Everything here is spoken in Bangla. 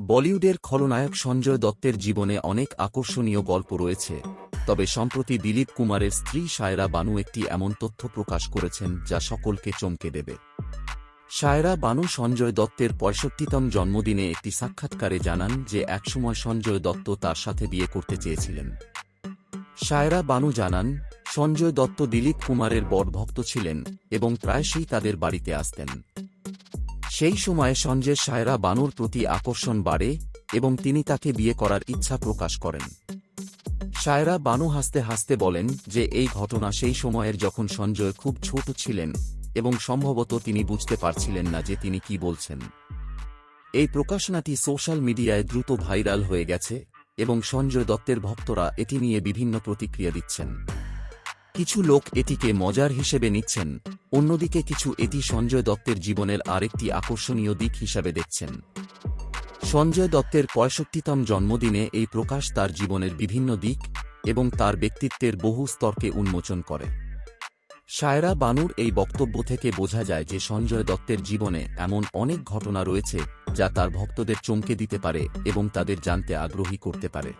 বলিউডের খলনায়ক সঞ্জয় দত্তের জীবনে অনেক আকর্ষণীয় গল্প রয়েছে, তবে সম্প্রতি দিলীপ কুমারের স্ত্রী সায়রা বানু একটি এমন তথ্য প্রকাশ করেছেন যা সকলকে চমকে দেবে। সায়রা বানু সঞ্জয় দত্তের পঁয়ষট্টিতম জন্মদিনে একটি সাক্ষাৎকারে জানান যে একসময় সঞ্জয় দত্ত তার সাথে বিয়ে করতে চেয়েছিলেন। সায়রা বানু জানান, সঞ্জয় দত্ত দিলীপ কুমারের বড় ভক্ত ছিলেন এবং প্রায়শই তাদের বাড়িতে আসতেন। সেই সময়ে সঞ্জয় সায়রা বানুর প্রতি আকর্ষণ বাড়ে এবং তিনি তাকে বিয়ে করার ইচ্ছা প্রকাশ করেন। সায়রা বানু হাসতে হাসতে বলেন যে, এই ঘটনা সেই সময়ের যখন সঞ্জয় খুব ছোট ছিলেন এবং সম্ভবত তিনি বুঝতে পারছিলেন না যে তিনি কি বলছেন। এই প্রকাশনাটি সোশ্যাল মিডিয়ায় দ্রুত ভাইরাল হয়ে গেছে এবং সঞ্জয় দত্তের ভক্তরা এটি নিয়ে বিভিন্ন প্রতিক্রিয়া দিচ্ছেন। কিছু লোক এটিকে মজার হিসেবে নিচ্ছেন, অন্যদিকে কিছু এটি সঞ্জয় দত্তের জীবনের আরেকটি আকর্ষণীয় দিক হিসাবে দেখছেন। সঞ্জয় দত্তের পঁয়ষট্টিতম জন্মদিনে এই প্রকাশ তার জীবনের বিভিন্ন দিক এবং তার ব্যক্তিত্বের বহু স্তরকে উন্মোচন করে। সায়রা বানুর এই বক্তব্য থেকে বোঝা যায় যে সঞ্জয় দত্তের জীবনে এমন অনেক ঘটনা রয়েছে যা তার ভক্তদের চমকে দিতে পারে এবং তাদের জানতে আগ্রহী করতে পারে।